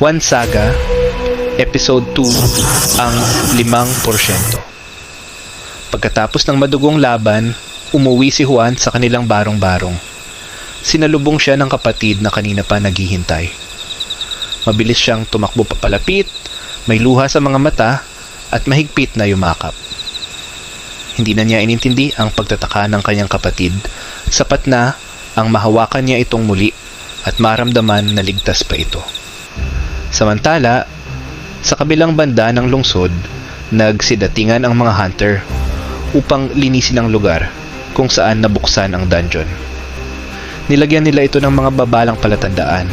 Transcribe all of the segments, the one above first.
One Saga, Episode 2, ang limang porsyento. Pagkatapos ng madugong laban, umuwi si Juan sa kanilang barong-barong. Sinalubong siya ng kapatid na kanina pa naghihintay. Mabilis siyang tumakbo papalapit, may luha sa mga mata at mahigpit na yumakap. Hindi na niya inintindi ang pagtataka ng kanyang kapatid, sapat na ang mahawakan niya itong muli at maramdaman na ligtas pa ito. Samantala, sa kabilang banda ng lungsod, nagsidatingan ang mga hunter upang linisin ang lugar kung saan nabuksan ang dungeon. Nilagyan nila ito ng mga babalang palatandaan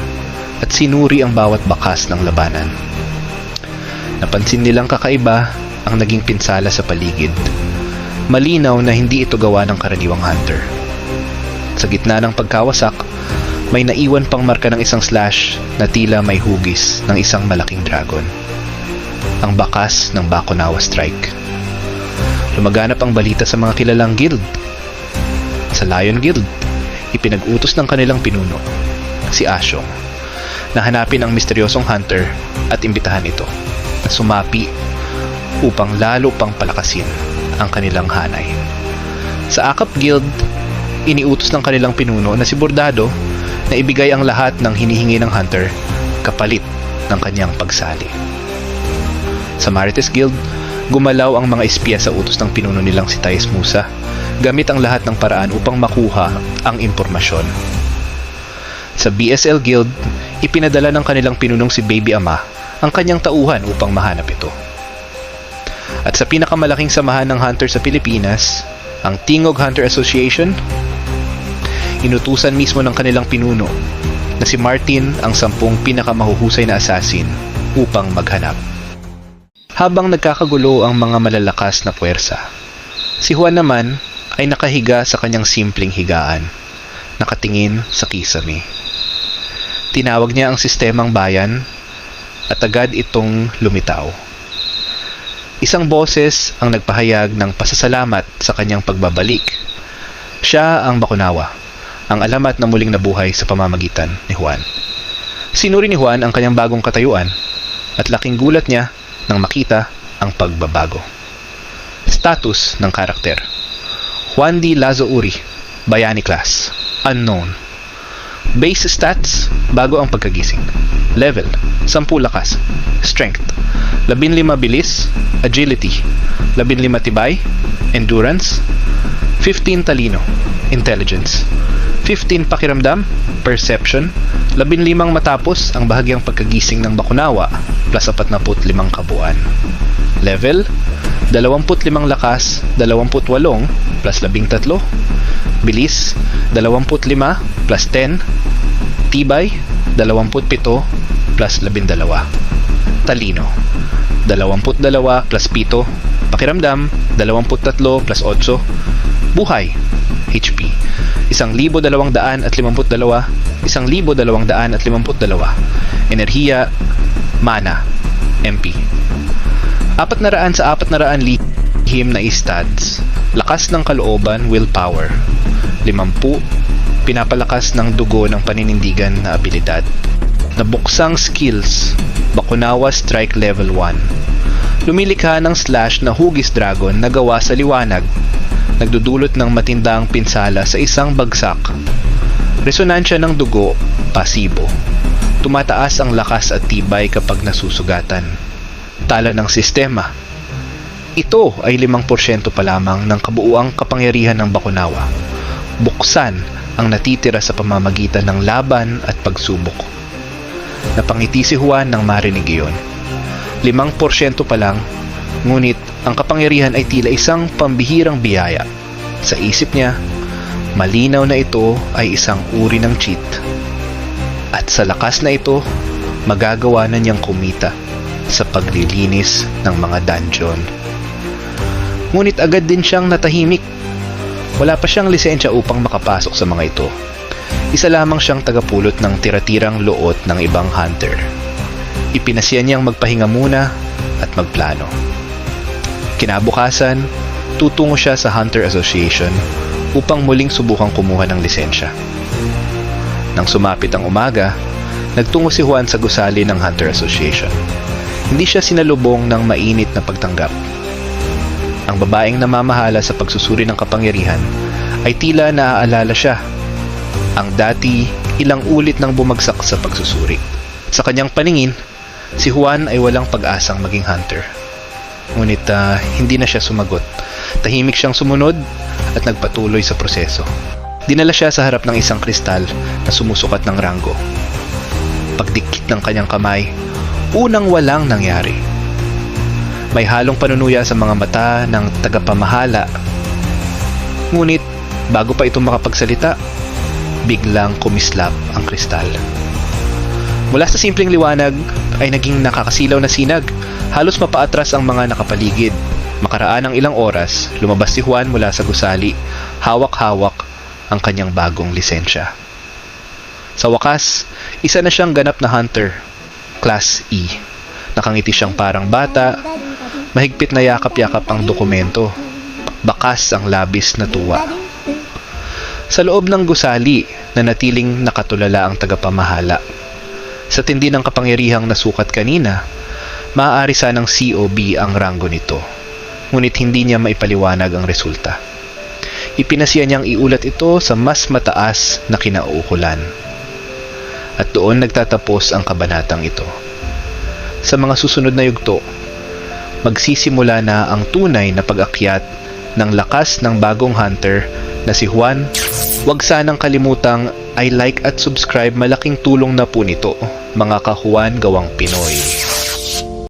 at sinuri ang bawat bakas ng labanan. Napansin nilang kakaiba ang naging pinsala sa paligid. Malinaw na hindi ito gawa ng karaniwang hunter. Sa gitna ng pagkawasak, may naiwan pang marka ng isang slash na tila may hugis ng isang malaking dragon. Ang bakas ng Bakunawa Strike. Lumaganap ang balita sa mga kilalang guild. Sa Lion Guild, ipinag-utos ng kanilang pinuno, si Ashong, na hanapin ang misteryosong hunter at imbitahan ito na sumapi upang lalo pang palakasin ang kanilang hanay. Sa Akap Guild, iniutos ng kanilang pinuno na si Bordado na ibigay ang lahat ng hinihingi ng hunter kapalit ng kanyang pagsali. Sa Marites Guild, gumalaw ang mga espiya sa utos ng pinuno nilang si Thais Musa gamit ang lahat ng paraan upang makuha ang impormasyon. Sa BSL Guild, ipinadala ng kanilang pinunong si Baby Ama ang kanyang tauhan upang mahanap ito. At sa pinakamalaking samahan ng hunter sa Pilipinas, ang Tingog Hunter Association, inutusan mismo ng kanilang pinuno na si Martin ang sampung pinakamahuhusay na assassin upang maghanap. Habang nagkakagulo ang mga malalakas na puwersa, si Juan naman ay nakahiga sa kanyang simpleng higaan, nakatingin sa kisame. Tinawag niya ang sistemang bayan at agad itong lumitaw. Isang boses ang nagpahayag ng pasasalamat sa kanyang pagbabalik. Siya ang Bakunawa, ang alamat na muling nabuhay sa pamamagitan ni Juan. Sinuri ni Juan ang kanyang bagong katayuan at laking gulat niya nang makita ang pagbabago. Status ng karakter Juan D. Lazo Uri, Bayani Class, Unknown. Base stats, bago ang pagkagising. Level, 10 lakas. Strength, 15 bilis, agility, 15 tibay, endurance, 15 talino, intelligence, 15 pakiramdam, perception, 15 matapos ang bahagyang pagkagising ng Bakunawa plus 45 kabuuan. Level, 25 lakas, 28 plus 13, bilis, 25 plus 10, tibay, 27 plus 12, talino, 22 plus 7, pakiramdam, 23 plus 8, buhay, HP, 1,252, 1,252, enerhiya, mana, MP. 400 sa 400 lihim na stats, lakas ng kalooban, willpower, 50, pinapalakas ng dugo ng paninindigan na abilidad. Nabuksang skills, Bakunawa Strike Level 1. Lumilikha ng slash na hugis dragon na gawa sa liwanag, nagdudulot ng matindang pinsala sa isang bagsak. Resonansya ng dugo, pasibo. Tumataas ang lakas at tibay kapag nasusugatan. Tala ng sistema. Ito ay 5% pa lamang ng kabuuang kapangyarihan ng Bakunawa. Buksan ang natitira sa pamamagitan ng laban at pagsubok. Napangiti si Juan nang marinig iyon. 5% pa lang, ngunit ang kapangyarihan ay tila isang pambihirang biyaya. Sa isip niya, malinaw na ito ay isang uri ng cheat. At sa lakas na ito, magagawa na niyang kumita sa paglilinis ng mga dungeon. Ngunit agad din siyang natahimik. Wala pa siyang lisensya upang makapasok sa mga ito. Isa lamang siyang tagapulot ng tiratirang loot ng ibang hunter. Ipinasya niyang magpahinga muna at magplano. Kinabukasan, tutungo siya sa Hunter Association upang muling subukang kumuha ng lisensya. Nang sumapit ang umaga, nagtungo si Juan sa gusali ng Hunter Association. Hindi siya sinalubong ng mainit na pagtanggap. Ang babaeng namamahala sa pagsusuri ng kapangyarihan ay tila naaalala siya. Ang dati ilang ulit nang bumagsak sa pagsusuri. Sa kanyang paningin, si Juan ay walang pag-asang maging hunter. Ngunit ah, hindi na siya sumagot. Tahimik siyang sumunod at nagpatuloy sa proseso. Dinala siya sa harap ng isang kristal na sumusukat ng ranggo. Pagdikit ng kanyang kamay, unang walang nangyari. May halong panunuya sa mga mata ng tagapamahala. Ngunit, bago pa ito makapagsalita, biglang kumislap ang kristal. Mula sa simpleng liwanag ay naging nakakasilaw na sinag. Halos mapaatras ang mga nakapaligid. Makaraan ng ilang oras, lumabas si Juan mula sa gusali, hawak-hawak ang kanyang bagong lisensya. Sa wakas, isa na siyang ganap na hunter, Class E. Nakangiti siyang parang bata, mahigpit na yakap-yakap ang dokumento, bakas ang labis na tuwa. Sa loob ng gusali, nanatiling nakatulala ang tagapamahala. Sa tindi ng kapangyarihang nasukat kanina, maaari sanang COB ang ranggo nito. Ngunit hindi niya maipaliwanag ang resulta. Ipinasya niyang iulat ito sa mas mataas na kinauukulan. At doon nagtatapos ang kabanatang ito. Sa mga susunod na yugto, magsisimula na ang tunay na pag-akyat ng lakas ng bagong hunter na si Juan. Huwag sanang kalimutang i like at subscribe malaking tulong na po nito mga kahuan gawang Pinoy.